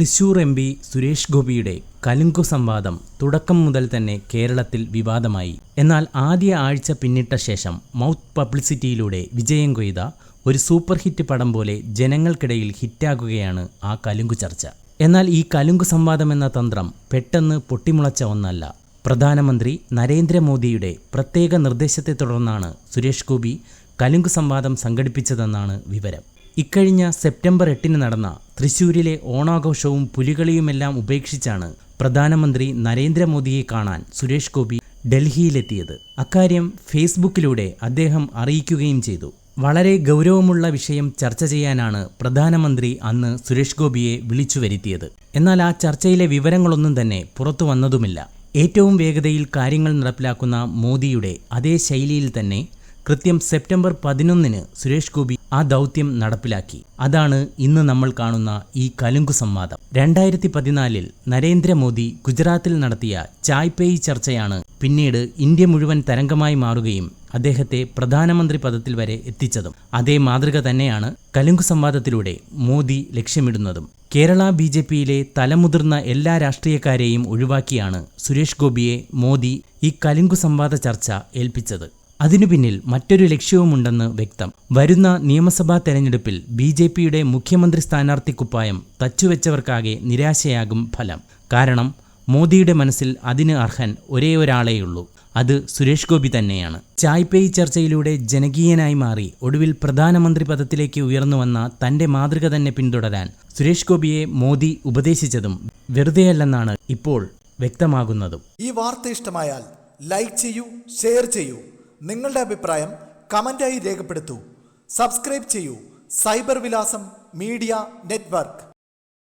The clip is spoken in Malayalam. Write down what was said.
തൃശൂർ എം പി സുരേഷ് ഗോപിയുടെ കലുങ്കു സംവാദം തുടക്കം മുതൽ തന്നെ കേരളത്തിൽ വിവാദമായി. എന്നാൽ ആദ്യ ആഴ്ച പിന്നിട്ട ശേഷം മൗത്ത് പബ്ലിസിറ്റിയിലൂടെ വിജയം കൊയ്ത ഒരു സൂപ്പർ ഹിറ്റ് പടം പോലെ ജനങ്ങൾക്കിടയിൽ ഹിറ്റാകുകയാണ് ആ കലുങ്കു ചർച്ച. എന്നാൽ ഈ കലുങ്കു സംവാദം എന്ന തന്ത്രം പെട്ടെന്ന് പൊട്ടിമുളച്ച ഒന്നല്ല. പ്രധാനമന്ത്രി നരേന്ദ്രമോദിയുടെ പ്രത്യേക നിർദ്ദേശത്തെ തുടർന്നാണ് സുരേഷ് ഗോപി കലുങ്കു സംവാദം സംഘടിപ്പിച്ചതെന്നാണ് വിവരം. ഇക്കഴിഞ്ഞ സെപ്റ്റംബർ എട്ടിന് നടന്ന തൃശൂരിലെ ഓണാഘോഷവും പുലികളിയുമെല്ലാം ഉപേക്ഷിച്ചാണ് പ്രധാനമന്ത്രി നരേന്ദ്രമോദിയെ കാണാൻ സുരേഷ് ഗോപി ഡൽഹിയിലെത്തിയത്. അക്കാര്യം ഫേസ്ബുക്കിലൂടെ അദ്ദേഹം അറിയിക്കുകയും ചെയ്തു. വളരെ ഗൗരവമുള്ള വിഷയം ചർച്ച ചെയ്യാനാണ് പ്രധാനമന്ത്രി അന്ന് സുരേഷ് ഗോപിയെ വിളിച്ചു വരുത്തിയത്. എന്നാൽ ആ ചർച്ചയിലെ വിവരങ്ങളൊന്നും തന്നെ പുറത്തു വന്നതുമില്ല. ഏറ്റവും വേഗതയിൽ കാര്യങ്ങൾ നടപ്പിലാക്കുന്ന മോദിയുടെ അതേ ശൈലിയിൽ തന്നെ കൃത്യം സെപ്റ്റംബർ പതിനൊന്നിന് സുരേഷ് ഗോപി ആ ദൗത്യം നടപ്പിലാക്കി. അതാണ് ഇന്ന് നമ്മൾ കാണുന്ന ഈ കലുങ്കു സംവാദം. രണ്ടായിരത്തി പതിനാലിൽ നരേന്ദ്രമോദി ഗുജറാത്തിൽ നടത്തിയ ചായ് പേയ് ചർച്ചയാണ് പിന്നീട് ഇന്ത്യ മുഴുവൻ തരംഗമായി മാറുകയും അദ്ദേഹത്തെ പ്രധാനമന്ത്രി പദത്തിൽ വരെ എത്തിച്ചതും. അതേ മാതൃക തന്നെയാണ് കലുങ്കു സംവാദത്തിലൂടെ മോദി ലക്ഷ്യമിടുന്നതും. കേരള ബി ജെ പിയിലെ തലമുതിർന്ന എല്ലാ രാഷ്ട്രീയക്കാരെയും ഒഴിവാക്കിയാണ് സുരേഷ് ഗോപിയെ മോദി ഈ കലുങ്കു സംവാദ ചർച്ച ഏൽപ്പിച്ചത്. അതിനു പിന്നിൽ മറ്റൊരു ലക്ഷ്യവുമുണ്ടെന്ന് വ്യക്തം. വരുന്ന നിയമസഭാ തെരഞ്ഞെടുപ്പിൽ ബി ജെ പിയുടെ മുഖ്യമന്ത്രി സ്ഥാനാർത്ഥി കുപ്പായം തച്ചുവെച്ചവർക്കാകെ നിരാശയാകും ഫലം. കാരണം മോദിയുടെ മനസ്സിൽ അതിന് അർഹൻ ഒരേ ഒരാളേയുള്ളൂ. അത് സുരേഷ് ഗോപി തന്നെയാണ്. ചായ്പേയി ചർച്ചയിലൂടെ ജനകീയനായി മാറി ഒടുവിൽ പ്രധാനമന്ത്രി പദത്തിലേക്ക് ഉയർന്നു വന്ന തന്റെ മാതൃക തന്നെ പിന്തുടരാൻ സുരേഷ് ഗോപിയെ മോദി ഉപദേശിച്ചതും വെറുതെയല്ലെന്നാണ് ഇപ്പോൾ വ്യക്തമാകുന്നതും. ഈ വാർത്ത ഇഷ്ടമായാൽ ലൈക്ക് ചെയ്യൂ ഷെയർ ചെയ്യൂ. നിങ്ങളുടെ അഭിപ്രായം കമന്റായി രേഖപ്പെടുത്തൂ. സബ്സ്ക്രൈബ് ചെയ്യൂ. സൈബർ വിലാസം മീഡിയ നെറ്റ്വർക്ക്.